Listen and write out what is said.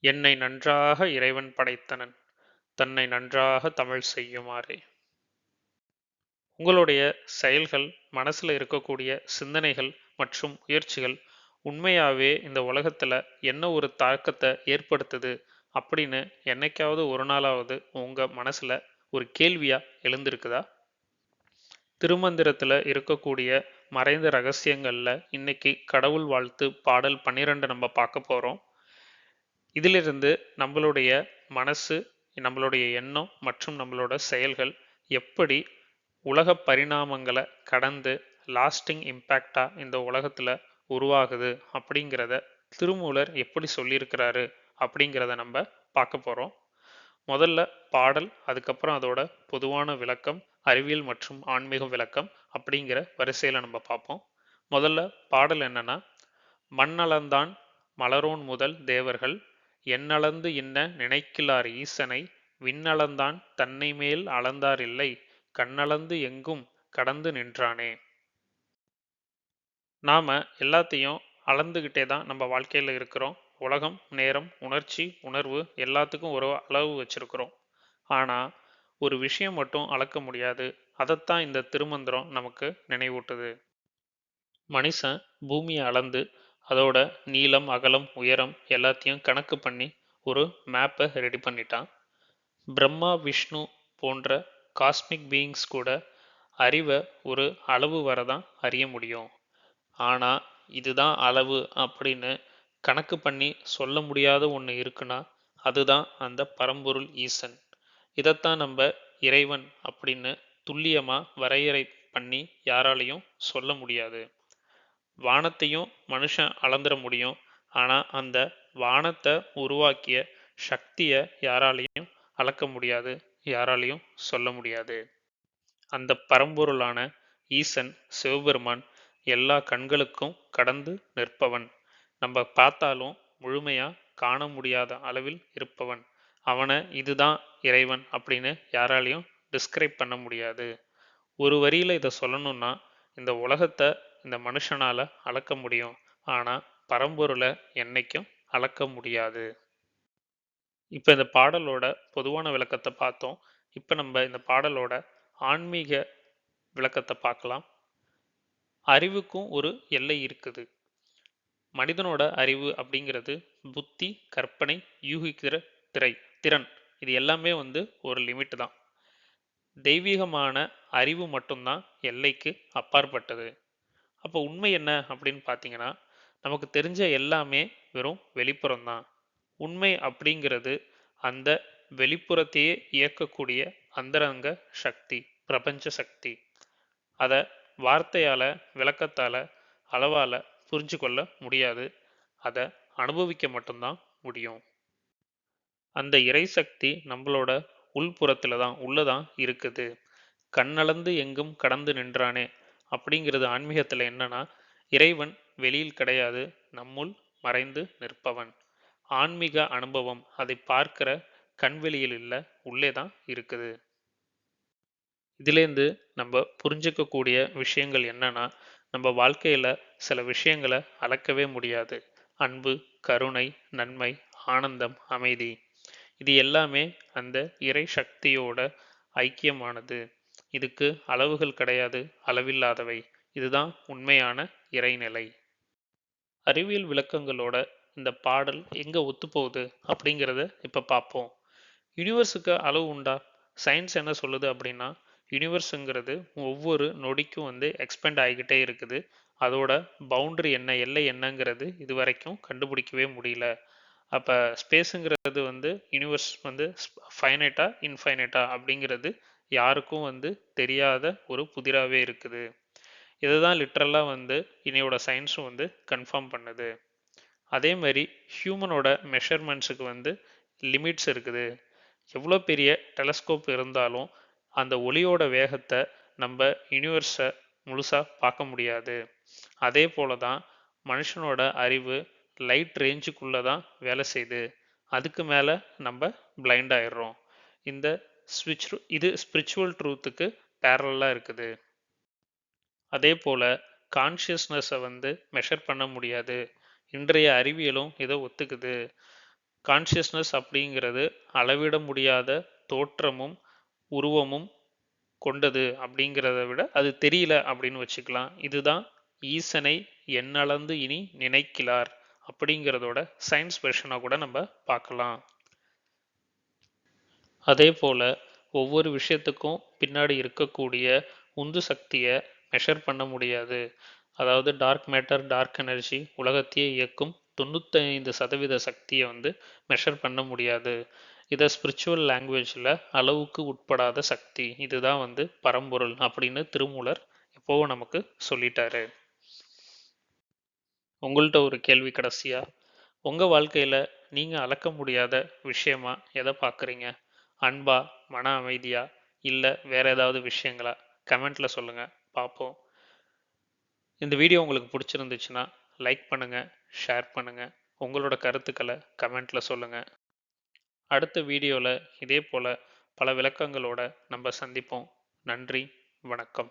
என்னை நன்றாக இறைவன் படைத்தனன் தன்னை நன்றாக தமிழ் செய்யுமாறே. உங்களுடைய செயல்கள் மனசில் இருக்கக்கூடிய சிந்தனைகள் மற்றும் முயற்சிகள் உண்மையாகவே இந்த உலகத்தில் என்ன ஒரு தாக்கத்தை ஏற்படுத்துது அப்படின்னு என்னைக்காவது ஒரு நாளாவது உங்கள் மனசில் ஒரு கேள்வியாக எழுந்திருக்குதா? திருமந்திரத்தில் இருக்கக்கூடிய மறைந்த ரகசியங்களில் இன்னைக்கு கடவுள் வாழ்த்து பாடல் பன்னிரெண்டு நம்ம பார்க்க போகிறோம் இதிலிருந்து நம்மளுடைய மனசு நம்மளுடைய எண்ணம் மற்றும் நம்மளோட செயல்கள் எப்படி உலக பரிணாமங்களை கடந்து லாஸ்டிங் இம்பேக்டாக இந்த உலகத்தில் உருவாகுது அப்படிங்கிறத திருமூலர் எப்படி சொல்லியிருக்கிறாரு அப்படிங்கிறத நம்ம பார்க்க போகிறோம் முதல்ல பாடல் அதுக்கப்புறம் அதோட பொதுவான விளக்கம் அறிவியல் மற்றும் ஆன்மீக விளக்கம் அப்படிங்கிற வரிசையில் நம்ம பார்ப்போம். முதல்ல பாடல் என்னன்னா மண்ணளந்தான் மலரோன் முதல் தேவர்கள் எண்ணளந்து இன்ன நினைக்கிலார் ஈசனை? விண்ணளந்தான் தன்னை மேல் அளந்தார் இல்லை கண்ணளந்து எங்கும் கடந்து நின்றானே. நாம எல்லாத்தையும் அளந்துகிட்டே தான் நம்ம வாழ்க்கையில இருக்கிறோம். உலகம் நேரம் உணர்ச்சி உணர்வு எல்லாத்துக்கும் ஒரு அளவு வச்சிருக்கிறோம். ஆனா ஒரு விஷயம் மட்டும் அளக்க முடியாது. அதைத்தான் இந்த திருமந்திரம் நமக்கு நினைவூட்டுது. மனுஷன் பூமியை அளந்து அதோட நீளம் அகலம் உயரம் எல்லாத்தையும் கணக்கு பண்ணி ஒரு மேப்பை ரெடி பண்ணிட்டான். பிரம்மா விஷ்ணு போன்ற காஸ்மிக் பீயிங்ஸ் கூட அறிவை ஒரு அளவு வரை தான் அறிய முடியும். ஆனால் இதுதான் அளவு அப்படின்னு கணக்கு பண்ணி சொல்ல முடியாத ஒன்று இருக்குன்னா அதுதான் அந்த பரம்பொருள் ஈசன். இதைத்தான் நம்ம இறைவன் அப்படின்னு துல்லியமாக வரையறை பண்ணி யாராலையும் சொல்ல முடியாது. வானத்தையும் மனுஷன் அளந்துட முடியும். ஆனால் அந்த வானத்தை உருவாக்கிய சக்தியை யாராலையும் அளக்க முடியாது யாராலையும் சொல்ல முடியாது. அந்த பரம்பொருளான ஈசன் சிவபெருமான் எல்லா கண்களுக்கும் கடந்து நிற்பவன். நம்ம பார்த்தாலும் முழுமையாக காண முடியாத அளவில் இருப்பவன். அவனை இதுதான் இறைவன் அப்படின்னு யாராலையும் டிஸ்கிரைப் பண்ண முடியாது. ஒரு வரியில் இதை சொல்லணும்னா இந்த உலகத்தை இந்த மனுஷனால அளக்க முடியும். ஆனா பரம்பொருளை என்னைக்கும் அளக்க முடியாது. இப்போ இந்த பாடலோட பொதுவான விளக்கத்தை பார்த்தோம். இப்போ நம்ம இந்த பாடலோட ஆன்மீக விளக்கத்தை பார்க்கலாம். அறிவுக்கும் ஒரு எல்லை இருக்குது. மனிதனோட அறிவு அப்படிங்கிறது புத்தி கற்பனை யூகிக்கிற திரை திறன். இது எல்லாமே வந்து ஒரு லிமிட் தான். தெய்வீகமான அறிவு மட்டும்தான் எல்லைக்கு அப்பாற்பட்டது. அப்போ உண்மை என்ன அப்படின்னு பார்த்தீங்கன்னா நமக்கு தெரிஞ்ச எல்லாமே வெறும் வெளிப்புறம் தான் உண்மை அப்படிங்கிறது அந்த வெளிப்புறத்தையே இயக்கக்கூடிய அந்தரங்க சக்தி பிரபஞ்ச சக்தி. அதை வார்த்தையால் விளக்கத்தால் அளவால் புரிஞ்சு கொள்ள முடியாது. அதை அனுபவிக்க மட்டும்தான் முடியும். அந்த இறை சக்தி நம்மளோட உள்புறத்தில் தான் உள்ளதான் இருக்குது. கண்ணளந்து எங்கும் கடந்து நின்றானே அப்படிங்கிறது ஆன்மீகத்தில் என்னன்னா இறைவன் வெளியில் கிடையாது நம்முள் மறைந்து நிற்பவன். ஆன்மீக அனுபவம் அதை பார்க்கிற கண்வெளியில் இல்லை உள்ளே தான் இருக்குது. இதுலேருந்து நம்ம புரிஞ்சுக்கக்கூடிய விஷயங்கள் என்னன்னா நம்ம வாழ்க்கையில சில விஷயங்களை அளக்கவே முடியாது. அன்பு கருணை நன்மை ஆனந்தம் அமைதி. இது எல்லாமே அந்த இறை சக்தியோட ஐக்கியமானது. இதுக்கு அளவுகள் கிடையாது அளவில்லாதவை. இதுதான் உண்மையான இறைநிலை. அறிவியல் விளக்கங்களோட இந்த பாடல் எங்கே ஒத்துப்போகுது அப்படிங்கிறத இப்போ பார்ப்போம் யூனிவர்ஸுக்கு அளவு உண்டா? சயின்ஸ் என்ன சொல்லுது அப்படின்னா யூனிவர்ஸுங்கிறது ஒவ்வொரு நொடிக்கும் வந்து எக்ஸ்பெண்ட் ஆகிக்கிட்டே இருக்குது. அதோட பவுண்டரி என்ன எல்லை என்னங்கிறது இது வரைக்கும் கண்டுபிடிக்கவே முடியல. அப்போ ஸ்பேஸுங்கிறது வந்து யூனிவர்ஸ் வந்து ஃபைனைட்டா இன்ஃபைனைட்டா அப்படிங்கிறது யாருக்கும் வந்து தெரியாத ஒரு புதிராகவே இருக்குது. இதுதான் லிட்ரலாக வந்து இனியோட சயின்ஸும் வந்து கன்ஃபார்ம் பண்ணுது. அதே மாதிரி ஹியூமனோட மெஷர்மெண்ட்ஸுக்கு வந்து லிமிட்ஸ் இருக்குது. எவ்வளோ பெரிய டெலஸ்கோப் இருந்தாலும் அந்த ஒளியோட வேகத்தை நம்ம யூனிவர்ஸை முழுசாக பார்க்க முடியாது. அதே போல தான் மனுஷனோட அறிவு லைட் ரேஞ்சுக்குள்ளே தான் வேலை செய்யுது அதுக்கு மேலே நம்ம பிளைண்ட் ஆயிடுறோம். இந்த ஸ்விச் இது ஸ்பிரிச்சுவல் ட்ரூத்துக்கு பேரலாக இருக்குது. அதே போல் கான்ஷியஸ்னஸை வந்து மெஷர் பண்ண முடியாது. இன்றைய அறிவியலும் இதை ஒத்துக்குது. கான்ஷியஸ்னஸ் அப்படிங்கிறது அளவிட முடியாத தோற்றமும் உருவமும் கொண்டது அப்படிங்கிறத விட அது தெரியல அப்படின்னு வச்சுக்கலாம். இதுதான் ஈசனை எண்ணளந்து இனி நினைக்கிறார் அப்படிங்கிறதோட சயின்ஸ் வெர்ஷனாக கூட நம்ம பார்க்கலாம். அதே போல் ஒவ்வொரு விஷயத்துக்கும் பின்னாடி இருக்கக்கூடிய உந்து சக்தியை மெஷர் பண்ண முடியாது. அதாவது டார்க் மேட்டர் டார்க் எனர்ஜி உலகத்தையே இயக்கும் தொண்ணூத்தைந்து சதவீத சக்தியை வந்து மெஷர் பண்ண முடியாது. இதை ஸ்பிரிச்சுவல் லாங்குவேஜில் அளவுக்கு உட்படாத சக்தி. இதுதான் வந்து பரம்பொருள் அப்படின்னு திருமூலர் எப்போவும் நமக்கு சொல்லிட்டாரு. உங்கள்கிட்ட ஒரு கேள்வி கடைசியாக உங்கள் வாழ்க்கையில் நீங்கள் அளக்க முடியாத விஷயமா எதை பார்க்குறீங்க? அன்பா மன அமைதியா இல்லை வேற ஏதாவது விஷயங்களா? கமெண்ட்டில் சொல்லுங்கள் பார்ப்போம் இந்த வீடியோ உங்களுக்கு பிடிச்சிருந்துச்சுன்னா லைக் பண்ணுங்கள் ஷேர் பண்ணுங்கள் உங்களோட கருத்துக்களை கமெண்ட்டில் சொல்லுங்கள் அடுத்த வீடியோவில் இதே போல் பல விளக்கங்களோட நம்ம சந்திப்போம். நன்றி வணக்கம்.